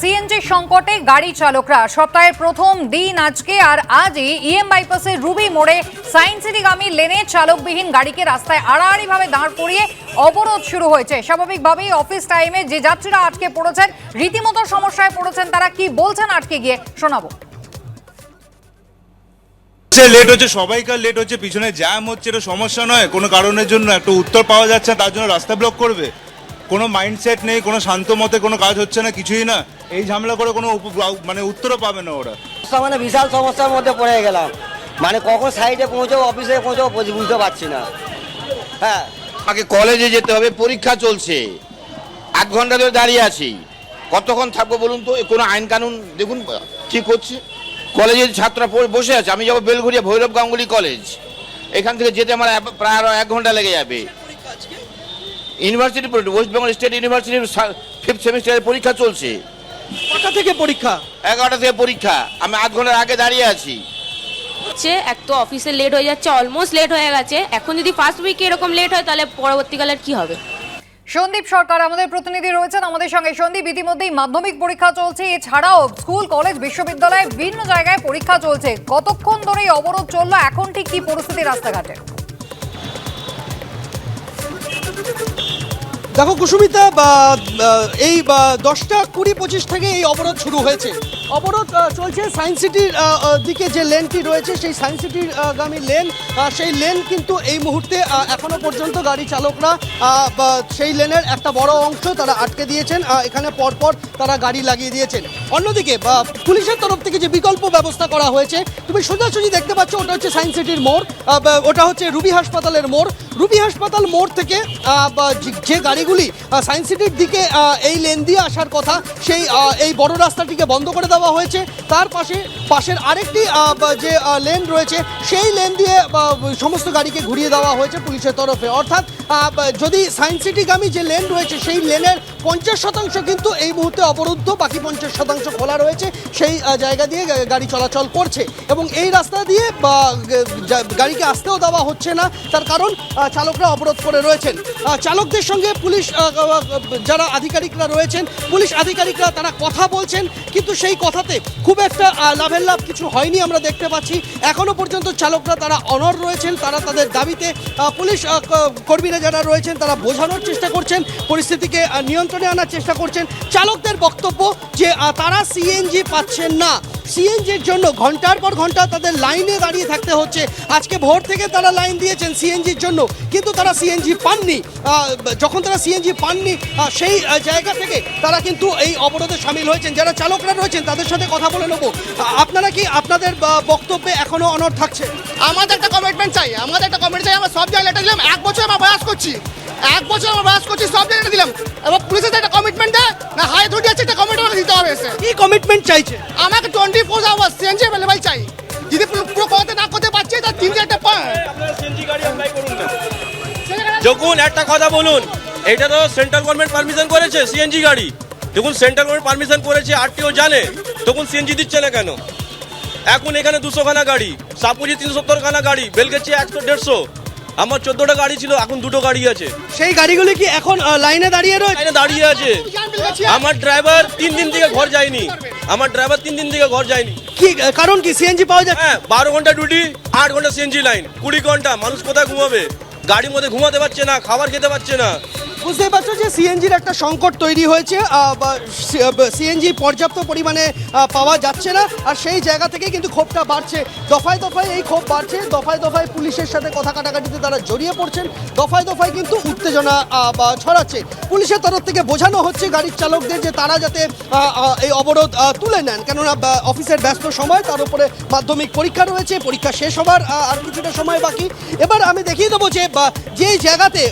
CNG সংকটে গাড়ি চালকরা। সপ্তাহের প্রথম দিন আজকে, আর আজই ইএম বাইপাসের রুবি মোড়ে সায়েন্স সিটিগামী লেনে চালকবিহীন গাড়িকে রাস্তায় আড়াআড়িভাবে দাঁড় করিয়ে অবরোধ শুরু হয়েছে। স্বাভাবিকভাবেই অফিস টাইমে যে যাত্রীরা আটকে পড়েছেন, রীতিমতো সমস্যায় পড়েছেন তারা কি বলছেন আটকে গিয়ে, শোনাবো। লেট হচ্ছে সবাইকার লেট হচ্ছে, পিছনে জ্যাম হচ্ছে, এটা সমস্যা নয়, কোনো কারণের জন্য একটা উত্তর পাওয়া যাচ্ছে তার জন্য রাস্তা ব্লক করবে। কোনো মাইন্ডসেট নেই, কোনো শান্ত মতে কোনো কাজ হচ্ছে না, কিছুই না। এই ঝামেলা করে কোনো উপ- মানে উত্তরও পাবে না ওরা। মানে বিশাল সমস্যার মধ্যে পড়ে গেলাম। মানে কখন সাইডে পৌঁছাবো অফিসে পৌঁছাবো বুঝতে পারছি না। হ্যাঁ। আমাকে কলেজে যেতে হবে পরীক্ষা চলছে। আধ ঘণ্টা ধরে দাঁড়িয়ে আছি। কতক্ষণ থাকব বলুন তো? এ কোনো আইন কানুন দেখুন ঠিক হচ্ছে কলেজে ছাত্ররা পড়ে- বসে আছে আমি যাব বেলঘুরিয়া ভৈরব গাঙ্গুলি কলেজ এখান থেকে যেতে আমার প্রায় আরও এক ঘণ্টা লেগে যাবে। ইউনিভার্সিটি ওয়েস্ট বেঙ্গল স্টেট ইউনিভার্সিটির ফিফথ সেমিস্টারের পরীক্ষা চলছে। কটা থেকে পরীক্ষা? এগারোটা থেকে পরীক্ষা। আমি আধ ঘণ্টার আগে দাঁড়িয়ে আছি। হচ্ছে এক তো অফিসে লেট হয়ে যাচ্ছে অলমোস্ট লেট হয়ে গেছে। এখন যদি ফার্স্ট উইকে এরকম লেট হয় তাহলে পরবর্তীকালে কি হবে? সন্দীপ সরকার আমাদের প্রতিনিধি রয়েছেন আমাদের সঙ্গে। সন্দীপ ইতিমধ্যেই মাধ্যমিক পরীক্ষা চলছে। এছাড়াও স্কুল কলেজ বিশ্ববিদ্যালয়ে বিভিন্ন জায়গায় পরীক্ষা চলছে। কতক্ষণ ধরে এই অবরোধ চলল? এখন ঠিক কি পরিস্থিতি রাস্তাঘাটে? দেখো কুসুমিতা, বা এই দশটা কুড়ি পঁচিশ থেকে এই অবরোধ শুরু হয়েছে। অবরোধ চলছে সায়েন্স সিটির দিকে যে লেনটি রয়েছে, সেই সায়েন্স সিটির গামী লেন সেই লেন কিন্তু এই মুহূর্তে এখনও পর্যন্ত গাড়ি চালকরা সেই লেনের একটা বড় অংশ তারা আটকে দিয়েছেন এখানে পরপর তারা গাড়ি লাগিয়ে দিয়েছেন। অন্যদিকে পুলিশের তরফ থেকে যে বিকল্প ব্যবস্থা করা হয়েছে, তুমি সোজাসুজি দেখতে পাচ্ছ, ওটা হচ্ছে সায়েন্স সিটির মোড় ওটা হচ্ছে রুবি হাসপাতালের মোড় রুবি হাসপাতাল মোড় থেকে যে- গাড়িগুলি সায়েন্স সিটির দিকে এই লেন দিয়ে আসার কথা, সেই এই বড় রাস্তাটিকে বন্ধ করে দেওয়া হয়েছে। তার পাশে, পাশের আরেকটি যে লেন রয়েছে, সেই লেন দিয়ে সমস্ত গাড়িকে ঘুরিয়ে দেওয়া হয়েছে পুলিশের তরফে। অর্থাৎ যদি সায়েন্স সিটিগামী যে লেন রয়েছে, সেই লেনের পঞ্চাশ শতাংশ কিন্তু এই মুহূর্তে অবরুদ্ধ, বাকি পঞ্চাশ শতাংশ খোলা রয়েছে, সেই জায়গা দিয়ে গাড়ি চলাচল করছে। এবং এই রাস্তা দিয়ে গাড়িকে আসতেও দেওয়া হচ্ছে না। তার কারণ চালকরা অবরোধ করে রয়েছেন। চালকদের সঙ্গে পুলিশ যারা আধিকারিকরা রয়েছেন, পুলিশ আধিকারিকরা তারা কথা বলছেন, কিন্তু সেই কথাতে খুব একটা লাভের লাভ কিছু হয়নি আমরা দেখতে পাচ্ছি। এখনও পর্যন্ত চালকরা তারা অনর রয়েছেন, তারা তাদের দাবিতে পুলিশ কর্মীরা যারা রয়েছেন, তারা বোঝানোর চেষ্টা করছেন, পরিস্থিতিকে নিয়ন্ত্রণে আনার চেষ্টা করছেন। চালকদের বক্তব্য যে তারা সিএনজি পাচ্ছেন না। সিএনজির জন্য ঘণ্টার পর ঘণ্টা তাদের লাইনে দাঁড়িয়ে থাকতে হচ্ছে। আজকে ভোর থেকে তারা লাইন দিয়েছেন সিএনজির জন্য, কিন্তু তারা সিএনজি পাননি। যখন তারা সিএনজি পাননি সেই জায়গা থেকে তারা কিন্তু এই অবরোধে সামিল হয়েছেন। যারা চালকরা রয়েছেন, তাদের সাথে কথা বলে নেব। আপনারা কি আপনাদের বক্তব্যে এখনও অনর থাকছে? আমাদের একটা কমিটমেন্ট চাই, আমাদের একটা কমিটমেন্ট চাই। আমরা সব জায়গায় দিলাম, এক বছর আমরা প্রয়াস করছি। এক বছর আমরা প্রয়াস করছি, সব জায়গায় দিলাম। এবার পুলিশের এসে কি কমিটমেন্ট চাইছে? আমাকে twenty four hours CNG available চাই। যদি পুরো পুরো করতে না করতে পারছে তার তিন চারটা যখন একটা কথা বলুন। এটা তো সেন্ট্রাল গভর্নমেন্ট পারমিশন করেছে সিএনজি গাড়ি। দেখুন সেন্ট্রাল গভর্নমেন্ট পারমিশন করেছে আরটিও জানে। তখন সিএনজি দিচ্ছে না কেন? এখন এখানে দুশো খানা গাড়ি সাপুজি তিনশো সত্তর খানা গাড়ি বেলগেছে একশো দেড়শো। আমার চোদ্দটা গাড়ি ছিল এখন দুটো গাড়ি আছে। সেই গাড়িগুলি কি এখন লাইনে দাঁড়িয়ে রয়েছে? লাইনে দাঁড়িয়ে আছে। আমার ড্রাইভার তিন দিন থেকে ঘর যায়নি। আমার ড্রাইভার তিন দিন থেকে ঘর যায়নি। কি কারণ কি সিএনজি পাওয়া যায়? হ্যাঁ বারো ঘণ্টা ডিউটি আট ঘণ্টা সিএনজি লাইন কুড়ি ঘণ্টা মানুষ কোথায় ঘুমাবে? গাড়ির মধ্যে ঘুমাতে পারছে না খাবার খেতে পারছে না। বুঝতেই পারছ যে সিএনজির একটা সংকট তৈরি হয়েছে সিএনজি পর্যাপ্ত পরিমাণে পাওয়া যাচ্ছে না, আর সেই জায়গা থেকে কিন্তু ক্ষোভটা বাড়ছে। দফায় দফায় এই ক্ষোভ বাড়ছে, দফায় দফায় পুলিশের সাথে কথা কাটাকাটিতে তারা জড়িয়ে পড়ছেন, দফায় দফায় কিন্তু উত্তেজনা ছড়াচ্ছে। পুলিশের তরফ থেকে বোঝানো হচ্ছে গাড়ির চালকদের যে তারা যাতে এই অবরোধ তুলে নেন। কেননা অফিসের ব্যস্ত সময়, তার উপরে মাধ্যমিক পরীক্ষা রয়েছে, পরীক্ষা শেষ হবার আর কিছুটা সময় বাকি। এবার আমি দেখিয়ে দেবো যে যেই জায়গাতে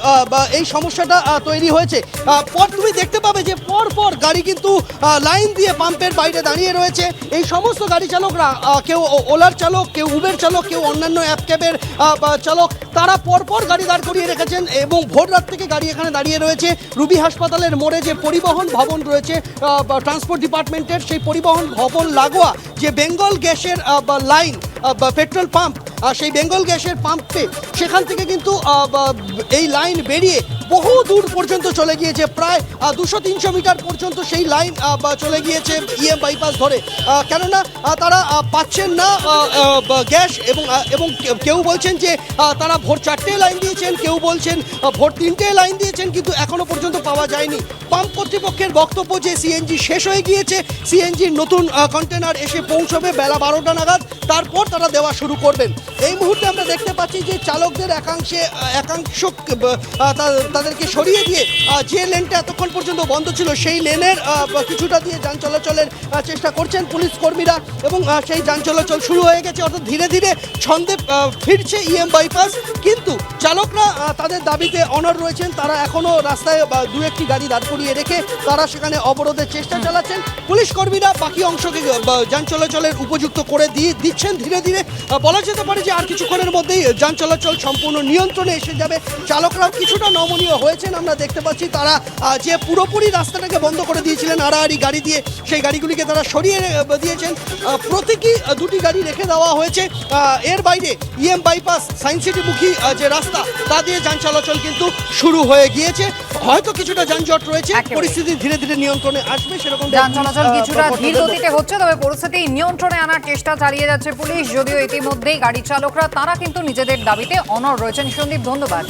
এই সমস্যাটা তৈরি হয়েছে। পর তুমি দেখতে পাবে যে পর পর গাড়ি কিন্তু লাইন দিয়ে পাম্পের বাইরে দাঁড়িয়ে রয়েছে। এই সমস্ত গাড়ি চালকরা কেউ ওলার চালক, কেউ উবের চালক, কেউ অন্যান্য অ্যাপ ক্যাবের চালক, তারা পরপর গাড়ি দাঁড় করিয়ে রেখেছেন এবং ভোর রাত থেকে গাড়ি এখানে দাঁড়িয়ে রয়েছে। রুবি হাসপাতালের মোড়ে যে পরিবহন ভবন রয়েছে ট্রান্সপোর্ট ডিপার্টমেন্টের সেই পরিবহন ভবন লাগোয়া, যে বেঙ্গল গ্যাসের লাইন পেট্রোল পাম্প সেই বেঙ্গল গ্যাসের পাম্পে, সেখান থেকে কিন্তু এই লাইন বেরিয়ে বহু দূর পর্যন্ত চলে গিয়েছে, প্রায় দুশো তিনশো মিটার পর্যন্ত সেই লাইন চলে গিয়েছে ইএম বাইপাস ধরে। কেননা তারা পাচ্ছেন না গ্যাস এবং এবং কেউ বলছেন যে তারা ভোর চারটে লাইন দিয়েছেন, কেউ বলছেন ভোর তিনটে লাইন দিয়েছেন, কিন্তু এখনও পর্যন্ত পাওয়া যায়নি। পাম্প কর্তৃপক্ষের বক্তব্য যে সিএনজি শেষ হয়ে গিয়েছে, সিএনজির নতুন কন্টেনার এসে পৌঁছবে বেলা বারোটা নাগাদ, তারপর তারা দেওয়া শুরু করবেন। এই মুহূর্তে আমরা দেখতে পাচ্ছি যে চালকদের একাংশে একাংশ তাদেরকে সরিয়ে দিয়ে যে লেনটা এতক্ষণ পর্যন্ত বন্ধ ছিল সেই লেনের কিছুটা দিয়ে যান চলাচলের চেষ্টা করছেন পুলিশ কর্মীরা এবং সেই যান চলাচল শুরু হয়ে গেছে। অর্থাৎ ধীরে ধীরে ছন্দে ফিরছে ইএম বাইপাস কিন্তু চালকরা তাদের দাবিতে অনর রয়েছেন। তারা এখনও রাস্তায় দু একটি গাড়ি দাঁড় করিয়ে রেখে তারা সেখানে অবরোধের চেষ্টা চালাচ্ছেন। পুলিশ কর্মীরা বাকি অংশকে যান চলাচলের উপযুক্ত করে দিয়ে দিচ্ছেন ধীরে ধীরে। বলা যেতে পারে যে আর কিছুক্ষণের মধ্যেই যান চলাচল সম্পূর্ণ নিয়ন্ত্রণে এসে যাবে। চালকরাও কিছুটা নমনীয় হয়েছেন আমরা দেখতে পাচ্ছি তারা যে পুরোপুরি রাস্তাটাকে বন্ধ করে দিয়েছিলেন আড়াআড়ি গাড়ি দিয়ে সেই গাড়িগুলিকে তারা সরিয়ে দিয়েছেন। প্রতীকী দুটি গাড়ি রেখে দেওয়া হয়েছে। এর বাইরে ইএম বাইপাস সায়েন্স সিটিমুখী যে রাস্তা তা দিয়ে যান চলাচল কিন্তু শুরু হয়ে গিয়েছে। হয়তো কিছুটা যানজট রয়েছে পরিস্থিতি ধীরে ধীরে নিয়ন্ত্রণে আসবে সেরকম যান চলাচল কিছুটা ধীর গতিতে হচ্ছে তবে পরিস্থিতি নিয়ন্ত্রণে আনার চেষ্টা চালিয়ে যাচ্ছে পুলিশ যদিও ইতিমধ্যেই গাড়ি চালকরা তারা কিন্তু নিজেদের দাবিতে অনর রয়েছেন। সন্দীপ ধন্যবাদ।